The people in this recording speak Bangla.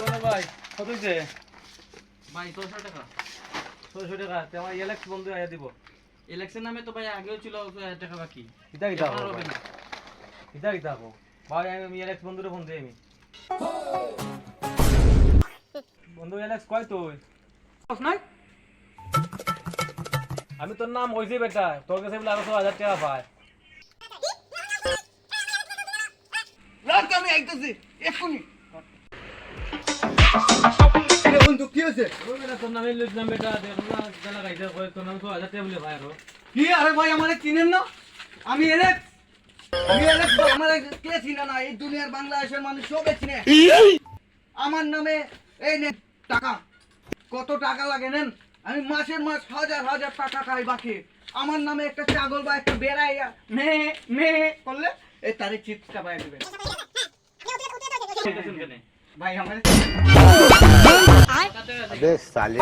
বলো ভাই কত হইছে ভাই ছশো টাকা ছয়শো টাকা তে আমার ইলেক্স বন্ধু আয়া দিব ইলেকশন নামে তো ভাই আগেও ছিল টাকা বাকি কিতা কিতা হবে না কিতা কিতা হব ভাই আমি ইলেক্স বন্ধুরে ফোন দিই আমি বন্ধু ইলেক্স কয় তুই নাই আমি তোর নাম কইছি বেটা তোর কাছে বলে আরও হাজার টাকা পায় আমি আইতেছি এক্ষুনি বন্ধু কি হয়েছে? কি? আরে ভাই আমারে চিনেন না? আমি এলেক্স আমি এলেক্স আমার কে চিনে না? এই দুনিয়ার বাংলাদেশের মানুষ সবে চিনে। আমার নামে এই নে টাকা। কত টাকা লাগে নেন? আমি মাসের মাস হাজার হাজার টাকা খাই বাকি। আমার নামে একটা ছাগল বা একটা বেড়াইয়া মেয়ে মেয়ে করলে এই তারে চিপসটা পাই দেবে भाई हमारे अबे साले